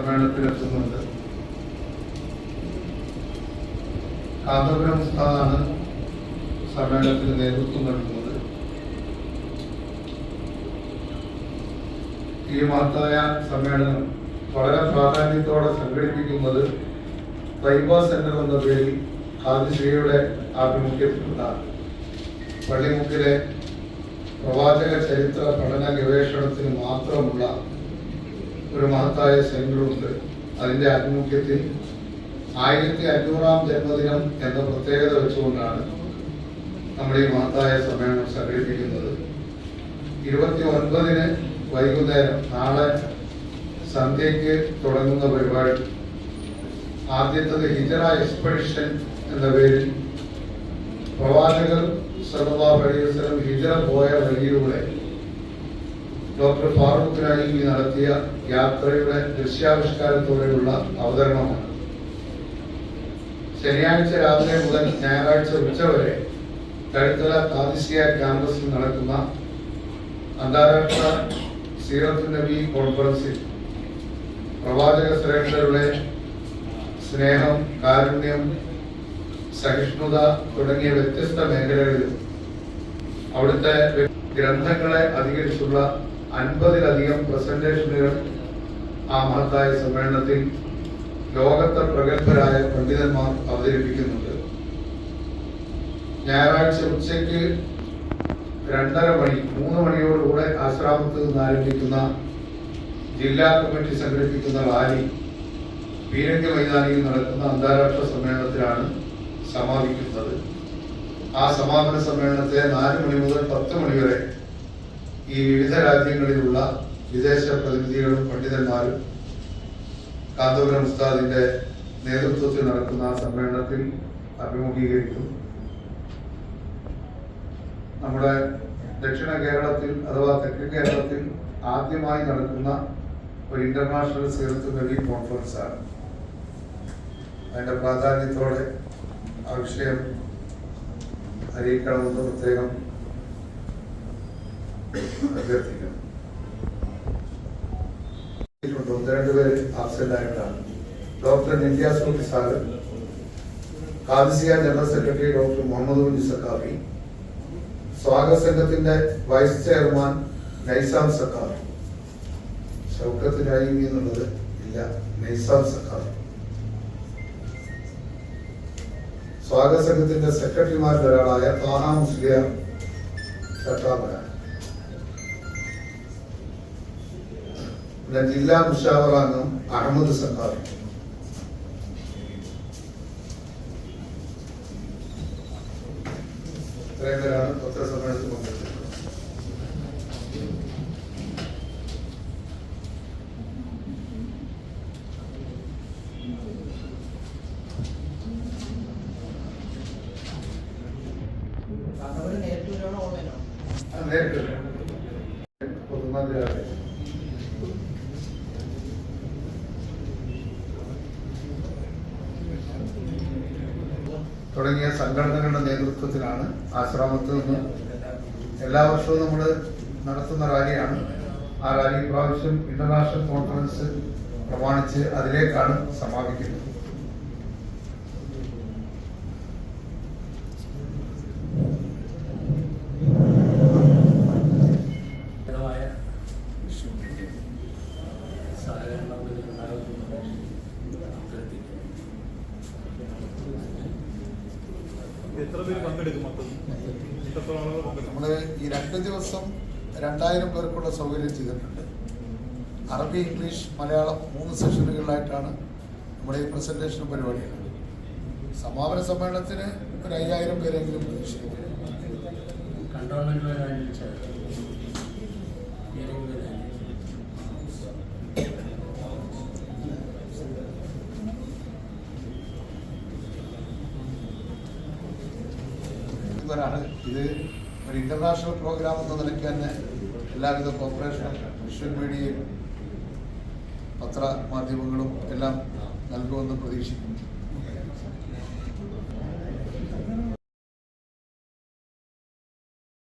സമ്മേളനത്തിലെത്തുന്നുണ്ട് കാന്തപുരം ഉസ്താദാണ് സമ്മേളനത്തിന് നേതൃത്വം നൽകുന്നത്. ഈ മഹത്തായ സമ്മേളനം വളരെ പ്രാധാന്യത്തോടെ സംഘടിപ്പിക്കുന്നത് വൈബ സെന്റർ എന്ന പേരിൽ ആദിശ്രീയുടെ ആഭിമുഖ്യത്തിലുള്ള പള്ളിമുക്കിലെ പ്രവാചക ചരിത്ര പഠന ഗവേഷണത്തിന് മാത്രമുള്ള ഒരു മഹത്തായ സെന്ററുണ്ട് അതിന്റെ ആഭിമുഖ്യത്തിൽ ആയിരത്തി അഞ്ഞൂറാം ജന്മദിനം എന്ന പ്രത്യേകത വെച്ചുകൊണ്ടാണ് നമ്മൾ ഈ മഹത്തായ സമ്മേളനം സംഘടിപ്പിക്കുന്നത്. ഇരുപത്തി ഒൻപതിന് വൈകുന്നേരം നാളെ സന്ധ്യയ്ക്ക് തുടങ്ങുന്ന പരിപാടി. ആദ്യത്തത് ഹിജറ എക്സ്പെഡിഷൻ എന്ന പേരിൽ പ്രവാചകർ അലൈഹി വസല്ലം ഹിജറ പോയ വഴിയിലൂടെ ഡോക്ടർ ഫാറൂഖ് നഈമി നടത്തിയ യാത്രയുടെ ദൃശ്യാവിഷ്കാരത്തോടെയുള്ള അവതരണമാണ്. ശനിയാഴ്ച രാവിലെ മുതൽ ഞായറാഴ്ച ഉച്ചവരെ കഴുത്തല കാദിസിയ ക്യാമ്പസിൽ നടക്കുന്ന അന്താരാഷ്ട്ര സീറത്ത് നബി കോൺഫറൻസിൽ പ്രവാചക ശ്രേഷ്ഠരുടെ സ്നേഹം കാരുണ്യം സഹിഷ്ണുത തുടങ്ങിയ വ്യത്യസ്ത മേഖലകളിൽ അവിടുത്തെ ഗ്രന്ഥങ്ങളെ അധികരിച്ചുള്ള അൻപതിലധികം പ്രസന്റേഷനുകൾ ആ മഹത്തായ സമ്മേളനത്തിൽ ലോകത്തെ പ്രഗത്ഭരായ പണ്ഡിതന്മാർ അവതരിപ്പിക്കുന്നുണ്ട്. ഞായറാഴ്ച ഉച്ചയ്ക്ക് രണ്ടര മണി മൂന്ന് മണിയോടുകൂടെ ആശ്രാമത്ത് നിന്ന് ആരംഭിക്കുന്ന ജില്ലാ കമ്മിറ്റി സംഘടിപ്പിക്കുന്ന റാലി പീരങ്കി മൈതാനിയിൽ നടക്കുന്ന അന്താരാഷ്ട്ര സമ്മേളനത്തിലാണ് സമാപിക്കുന്നത്. ആ സമാപന സമ്മേളനത്തെ നാല് മണി മുതൽ പത്ത് മണി വരെ ഈ വിവിധ രാജ്യങ്ങളിലുള്ള വിദേശ പ്രതിനിധികളും പണ്ഡിതന്മാരും കാന്തപുരം ഉസ്താദിന്റെ നേതൃത്വത്തിൽ നടക്കുന്ന സമ്മേളനത്തിൽ അഭിമുഖീകരിക്കും. നമ്മുടെ ദക്ഷിണ കേരളത്തിൽ അഥവാ തെക്കൻ കേരളത്തിൽ ആദ്യമായി നടക്കുന്ന ഒരു ഇന്റർനാഷണൽ സീറത്ത് നബി കോൺഫറൻസ് ആണ്. അതിന്റെ പ്രാധാന്യത്തോടെ ആ വിഷയം അറിയിക്കണമെന്ന് പ്രത്യേകം അഭ്യർത്ഥിക്കുന്നു. ഒന്ന് രണ്ട് പേര് ആബ്സെന്റ് ആയിട്ടാണ് ഡോക്ടർ നിത്യാസുട്ടി Sagar കാദിസിയ general secretary doctor Muhammad bin Saqafi സ്വാഗത സംഘത്തിന്റെ വൈസ് ചെയർമാൻ നൈസാം സക്കാഫി ഷൗക്കത്ത് നഈമി എന്നുള്ളത് ഇല്ല നൈസാം സക്കാഫി സ്വാഗത സംഘത്തിന്റെ സെക്രട്ടറിമാരിൽ ഒരാളായ താഹ മുസ്ലിയ ചട്ടാമല പിന്നെ ജില്ലാ മുഷാവറ അംഗം അഹമ്മദ് സഹാബ്. ഇത്രയും പേരാണ് പത്രസമ്മേളനത്തിൽ പങ്കെടുത്തത് അവർ നേരിട്ട് വരുവാണോ ഓൺലൈനോ നേരിട്ട് ഒന്നാം തീയതി തുടങ്ങിയ സംഘടനകളുടെ നേതൃത്വത്തിലാണ് ആശ്രമത്തിൽ നിന്ന് എല്ലാ വർഷവും നമ്മൾ നടത്തുന്ന റാലിയാണ്. ആ റാലി പ്രാവശ്യം ഇന്റർനാഷണൽ കോൺഫറൻസ് പ്രമാണിച്ച് അതിലേക്കാണ് സമാപിക്കുന്നത്. സഹകരണം നമ്മൾ ഈ രണ്ട് ദിവസം രണ്ടായിരം പേർക്കുള്ള സൗകര്യം ചെയ്തിട്ടുണ്ട്. അറബി ഇംഗ്ലീഷ് മലയാളം മൂന്ന് സെഷനുകളിലായിട്ടാണ് നമ്മുടെ ഈ പ്രസന്റേഷൻ പരിപാടികൾ സമാപന സമ്മേളനത്തിന് ഒരു അയ്യായിരം പേരെങ്കിലും പ്രതീക്ഷിക്കുന്നു. കണ്ടോൺമെന്റ് ഇവരാണ് ഇത് ഒരു ഇന്റർനാഷണൽ പ്രോഗ്രാം എന്ന നിലയ്ക്ക് തന്നെ എല്ലാവിധ കോർപ്പറേഷനും വിഷ്വൽ മീഡിയയും പത്ര മാധ്യമങ്ങളും എല്ലാം നൽകുമെന്ന് പ്രതീക്ഷിക്കുന്നു.